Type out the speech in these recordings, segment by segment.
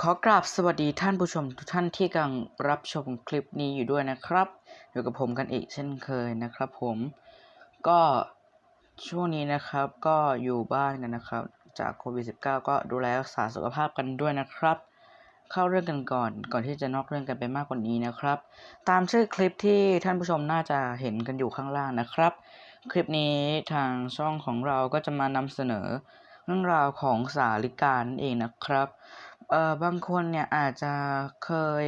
ขอกราบสวัสดีท่านผู้ชมทุกท่านที่กำลังรับชมคลิปนี้อยู่ด้วยนะครับอยู่กับผมกันอีกเช่นเคยนะครับ ผมก็ช่วงนี้นะครับก็อยู่บ้านกันนะครับ จากโควิด -19 ก็ดูแลรักษาสุขภาพกันด้วยนะครับ เข้าเรื่องกันก่อนก่อนที่จะนอกเรื่องกันไปมากกว่านี้นะครับ ตามชื่อคลิปที่ท่านผู้ชมน่าจะเห็นกันอยู่ข้างล่างนะครับ คลิปนี้ทางช่องของเราก็จะมานำเสนอเรื่องราวของสาลิกานั่นเองนะครับ เอ่อบางคนเนี่ยอาจจะเคย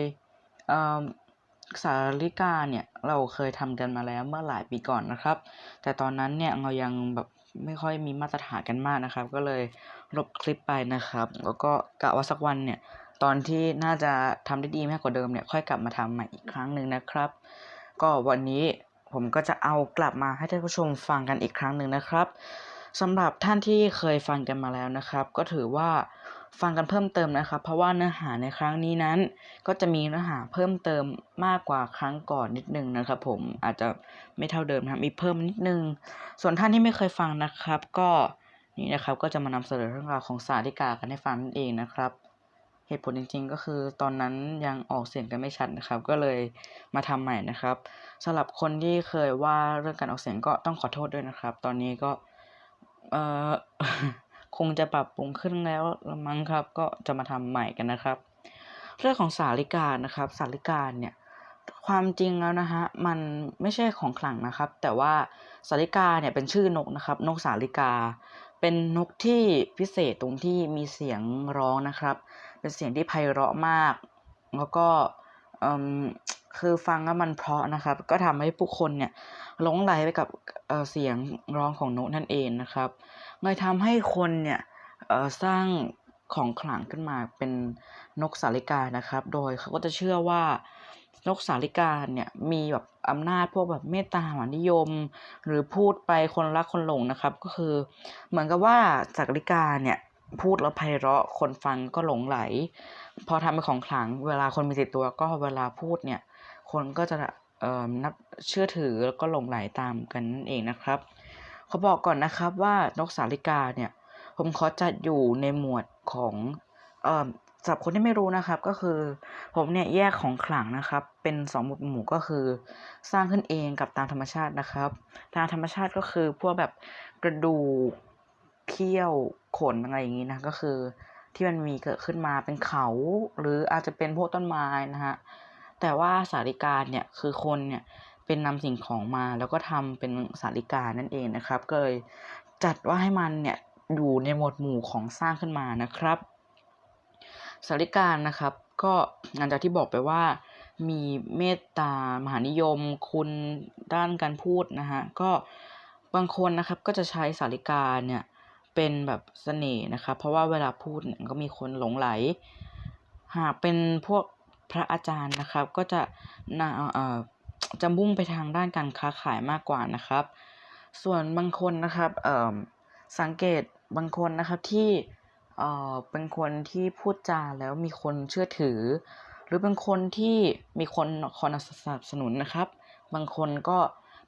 เอ่อสาริกาเนี่ยเราเคยทำกันมาแล้วเมื่อหลายปีก่อนนะครับ แต่ตอนนั้นเนี่ยเรายังแบบไม่ค่อยมีมาตรฐานกันมากนะครับ ก็เลยลบคลิปไปนะครับ แล้วก็กะว่าสักวันเนี่ยตอนที่น่าจะทำได้ดีมากกว่าเดิมเนี่ยค่อยกลับมาทำใหม่อีกครั้งหนึ่งนะครับ ก็วันนี้ผมก็จะเอากลับมาให้ท่านผู้ชมฟังกันอีกครั้งหนึ่งนะครับ สำหรับท่านที่เคยฟังกันมาแล้วนะครับ ก็ถือว่าฟังกันเพิ่มเติมนะครับ เพราะว่าเนื้อหาในครั้งนี้นั้น ก็จะมีเนื้อหาเพิ่มเติมมากกว่าครั้งก่อนนิดนึงนะครับ ผมอาจจะไม่เท่าเดิมนะครับมีเพิ่มนิดนึง ส่วนท่านที่ไม่เคยฟังนะครับ ก็นี่นะครับก็จะมานำเสนอเรื่องราวของสาริกากันให้ฟังนั่นเองนะครับ เหตุผลจริง ๆ ก็คือตอนนั้นยังออกเสียงกันไม่ชัดนะครับ ก็เลยมาทำใหม่นะครับสำหรับคนที่เคยว่าเรื่องการออกเสียงก็ต้องขอโทษด้วยนะครับ ตอนนี้ก็ เอ่อคงจะปรับปรุงขึ้นแล้วละมั้งครับ ก็จะมาทำใหม่กันนะครับ เรื่องของสาลิกานะครับ สาลิกาเนี่ยความจริงแล้วนะฮะมันไม่ใช่ของขลังนะครับ แต่ว่าสาลิกาเนี่ยเป็นชื่อนกนะครับ นกสาลิกา เป็นนกที่พิเศษตรงที่มีเสียงร้องนะครับ เป็นเสียงที่ไพเราะมาก แล้วก็อืม คือฟังแล้วมันเพราะนะครับ ก็ทำให้ผู้คนเนี่ยหลงไหลไปกับเเสียงร้องของนกนั่นเองนะครับเลยทำให้คนเนี่ยสร้างของขลังขึ้นมาเป็นนกสาลิกานะครับ โดยเขาก็จะเชื่อว่านกสาลิกาเนี่ยมีแบบอำนาจพวกแบบเมตตามหานิยม หรือพูดไปคนรักคนหลงนะครับ ก็คือเหมือนกับว่าสาลิกาเนี่ยพูดแล้วไพเราะคนฟังก็หลงไหล พอทำเป็นของขลัง เวลาคนมีติดตัวก็เวลาพูดเนี่ย คนก็จะเอ่อนับเชื่อถือแล้วก็หลงไหลตามกันนั่นเองนะครับเขาบอกก่อนนะครับว่านกสาลิกาเนี่ย ผมขอจัดอยู่ในหมวดของเอ่อสำหรับคนที่ไม่รู้นะครับก็คือ ผมเนี่ยแยกของขลังนะครับ เป็นสองหมวดหมู่ก็คือ สร้างขึ้นเองกับตามธรรมชาตินะครับ ตามธรรมชาติก็คือพวกแบบกระดูกเขี้ยวขนอะไรอย่างนี้นะก็คือที่มันมีเกิดขึ้นมาเป็นเขา หรืออาจจะเป็นพวกต้นไม้นะฮะ แต่ว่าสาริกาเนี่ยคือคนเนี่ยเป็นนำสิ่งของมาแล้วก็ทำเป็นสาริกานั่นเองนะครับ ก็เลยจัดว่าให้มันเนี่ยอยู่ในหมวดหมู่ของสร้างขึ้นมานะครับสาริกานะครับ ก็หลังจากที่บอกไปว่ามีเมตตามหานิยม คุณด้านการพูดนะฮะก็บางคนนะครับก็จะใช้สาริกาเนี่ยเป็นแบบเสน่ห์นะครับเพราะว่าเวลาพูดเนี่ยก็มีคนหลงไหล หากเป็นพวก พระอาจารย์นะครับ ก็จะนาเอ่อจะมุ่งไปทางด้านการค้าขายมากกว่านะครับ ส่วนบางคนนะครับเอ่อสังเกตบางคนนะครับที่เอ่อเป็นคนที่พูดจาแล้วมีคนเชื่อถือ หรือเป็นคนที่มีคนคอยสนับสนุนนะครับ บางคนก็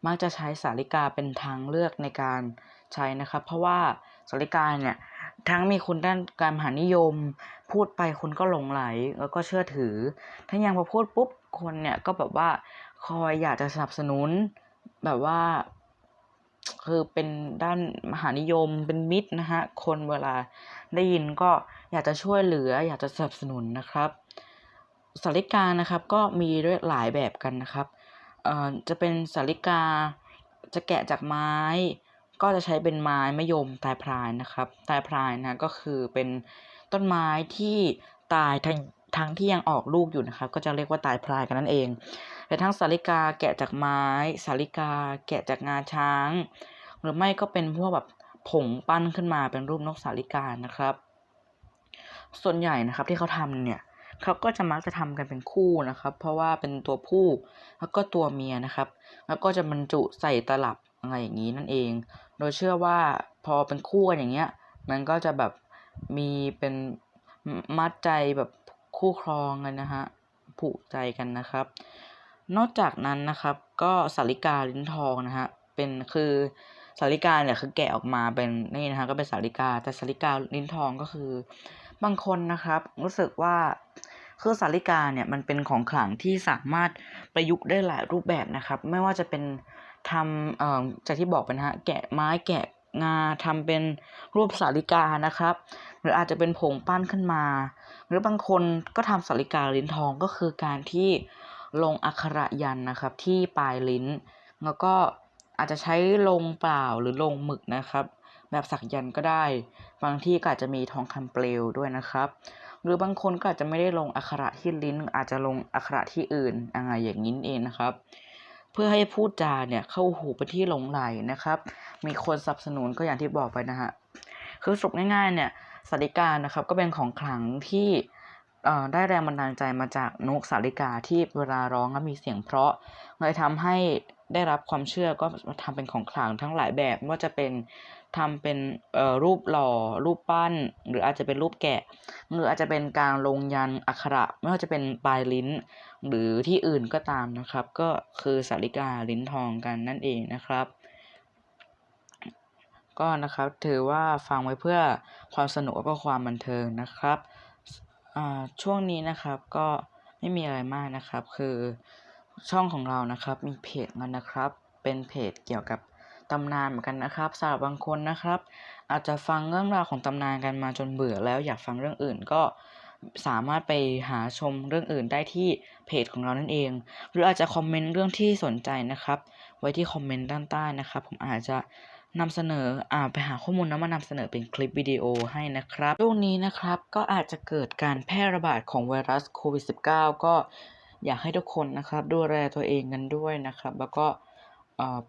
มักจะใช้สาริกาเป็นทางเลือกในการใช้นะครับ เพราะว่าสาริกาเนี่ย ทั้งมีคุณด้านการมหานิยม พูดไปคนก็หลงไหลแล้วก็เชื่อถือถ้ายังพอพูดปุ๊บคนเนี่ยก็แบบว่าคอยอยากจะสนับสนุนแบบว่า คือเป็นด้านมหานิยมเป็นมิตรนะฮะคนเวลาได้ยินก็อยากจะช่วยเหลือ อยากจะสนับสนุนนะครับสาริกานะครับก็มีด้วยหลายแบบกันนะครับเอ่อจะเป็นสาริกาจะแกะจากไม้ ก็จะใช้เป็นไม้มะยมตายพรายนะครับตายพรายนะก็คือเป็นต้นไม้ที่ตายทั้งทั้งที่ยังออกลูกอยู่นะครับก็จะเรียกว่าตายพรายกันนั่นเองแต่ทั้งสาริกาแกะจากไม้สาริกาแกะจากงาช้าง หรือไม่ก็เป็นพวกแบบผงปั้นขึ้นมาเป็นรูปนกสาริกานะครับ ส่วนใหญ่นะครับที่เขาทำเนี่ยเขาก็จะมักจะทำกันเป็นคู่นะครับ เพราะว่าเป็นตัวผู้แล้วก็ตัวเมียนะครับ แล้วก็จะบรรจุใส่ตลับอะไรอย่างนี้นั่นเอง โดยเชื่อว่าพอเป็นคู่กันอย่างเงี้ย มันก็จะแบบมีเป็นมัดใจแบบคู่ครองกันนะฮะผูกใจกันนะครับ นอกจากนั้นนะครับก็สาริกาลิ้นทองนะฮะเป็นคือสาริกาเนี่ยคือแกะออกมาเป็นนี่นะฮะก็เป็นสาริกา แต่สาริกาลิ้นทองก็คือบางคนนะครับ รู้สึกว่าคือสาริกาเนี่ยมันเป็นของขลังที่สามารถประยุกต์ได้หลายรูปแบบนะครับ ไม่ว่าจะเป็น ทำเอ่อจากที่บอกไปนะฮะแกะไม้แกะงาทำเป็นรูปสาริกานะครับ หรืออาจจะเป็นผงปั้นขึ้นมา หรือบางคนก็ทำสาริกาลิ้นทองก็คือการที่ลงอักขระยันนะครับ ที่ปลายลิ้น แล้วก็อาจจะใช้ลงเปล่าหรือลงหมึกนะครับ แบบสักยันก็ได้ บางที่ก็อาจจะมีทองคำเปลวด้วยนะครับ หรือบางคนก็อาจจะไม่ได้ลงอักขระที่ลิ้น อาจจะลงอักขระที่อื่นอะไรอย่างนี้เองนะครับ พื่อให้พูดจาเนี่ยเข้าหูไปที่หลงไหลนะครับ มีคนสนับสนุนก็อย่างที่บอกไปนะฮะคือสรุปง่ายๆเนี่ยสาริกานะครับก็เป็นของขลังที่ได้แรงบันดาลใจมาจากนกสาริกาที่เวลาร้องแล้วมีเสียงเพราะเลยทำให้ได้รับความเชื่อก็ทำเป็นของขลังทั้งหลายแบบว่าจะเป็น ทำเป็นเอ่อรูปหล่อรูปปั้น หรืออาจจะเป็นรูปแกะ หรืออาจจะเป็นการลงยันอักขระไม่ว่าจะเป็นปลายลิ้น หรือที่อื่นก็ตามนะครับ ก็คือสาริกาลิ้นทองกันนั่นเองนะครับ ก็นะครับถือว่าฟังไว้เพื่อความสนุกแล้วก็ความบันเทิงนะครับอ่าช่วงนี้นะครับก็ไม่มีอะไรมากนะครับ คือช่องของเรานะครับมีเพจมันนะครับ เป็นเพจเกี่ยวกับ ตำนานเหมือนกันนะครับสำหรับบางคนนะครับ อาจจะฟังเรื่องราวของตำนานกันมาจนเบื่อแล้วอยากฟังเรื่องอื่นก็สามารถไปหาชมเรื่องอื่นได้ที่เพจของเรานั่นเอง หรืออาจจะคอมเมนต์เรื่องที่สนใจนะครับ ไว้ที่คอมเมนต์ด้านใต้นะครับ ผมอาจจะนำเสนออ่าไปหาข้อมูลแล้วมานำเสนอเป็นคลิปวิดีโอให้นะครับช่วงนี้นะครับก็อาจจะเกิดการแพร่ระบาดของไวรัสโควิด -19 ก็อยากให้ทุกคนนะครับดูแลตัวเองกันด้วยนะครับ แล้วก็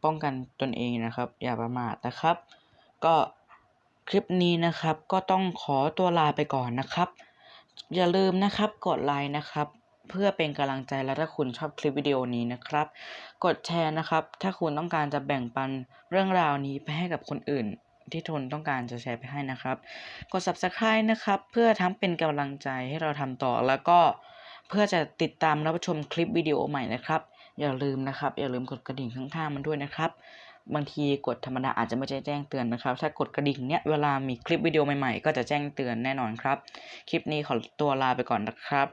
ป้องกันตนเองนะครับ อย่าประมาทนะครับ ก็คลิปนี้นะครับก็ต้องขอตัวลาไปก่อนนะครับ อย่าลืมนะครับกดไลค์นะครับ เพื่อเป็นกำลังใจและถ้าคุณชอบคลิปวิดีโอนี้นะครับ กดแชร์นะครับ ถ้าคุณต้องการจะแบ่งปันเรื่องราวนี้ไปให้กับคนอื่น ที่ทนต้องการจะแชร์ไปให้นะครับ กด subscribe นะครับ เพื่อทั้งเป็นกำลังใจให้เราทำต่อแล้วก็เพื่อจะติดตามรับชมคลิปวิดีโอใหม่นะครับ อย่าลืมนะครับ อย่าลืมกดกระดิ่งข้างๆมันด้วยนะครับ บางทีกดธรรมดาอาจจะไม่ได้แจ้งเตือนนะครับ ถ้ากดกระดิ่งเนี้ยเวลามีคลิปวิดีโอใหม่ๆ ก็จะแจ้งเตือนแน่นอนครับ คลิปนี้ขอตัวลาไปก่อนนะครับ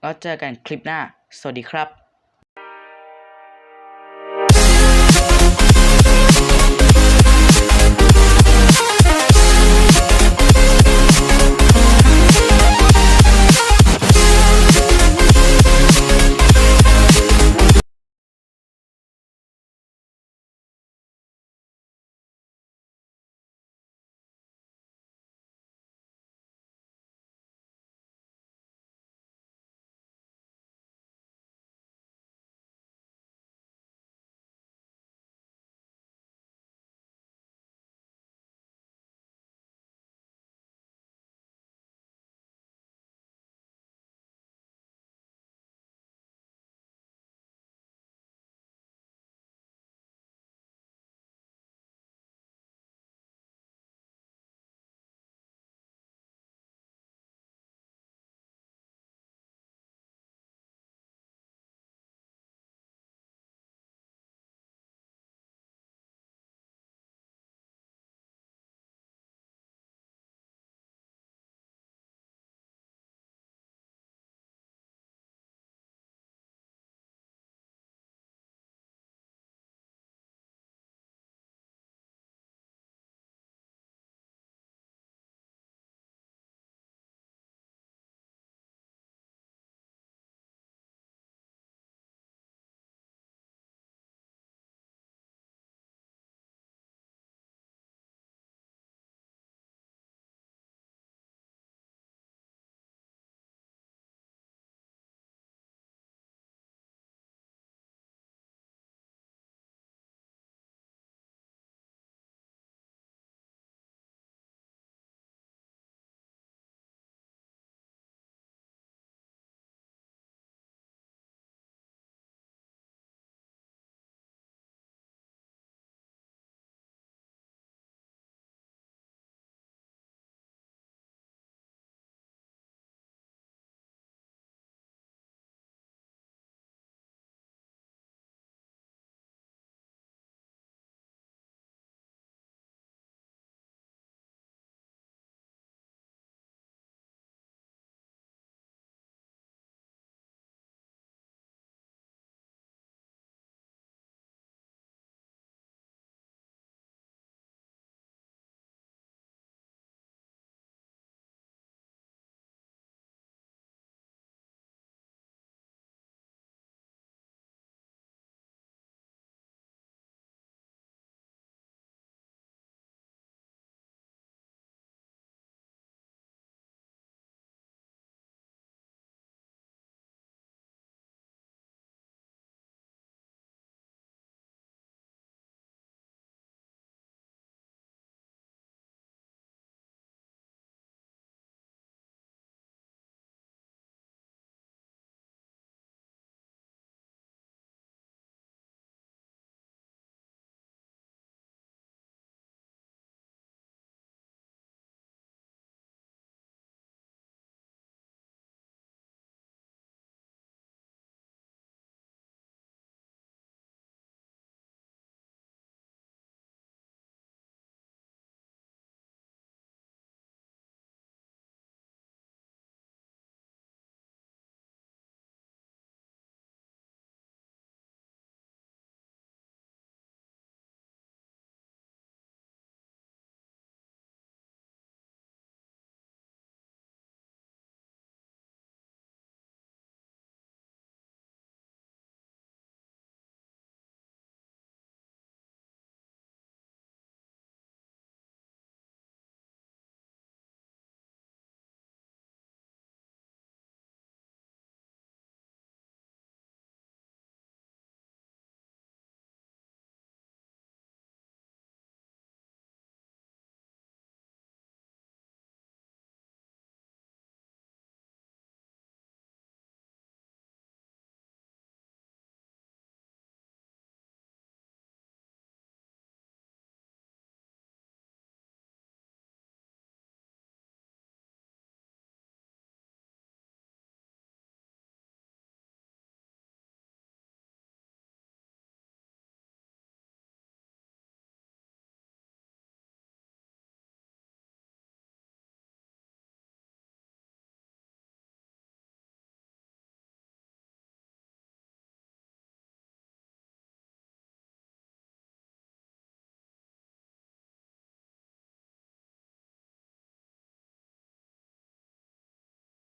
แล้วเจอกันคลิปหน้า สวัสดีครับ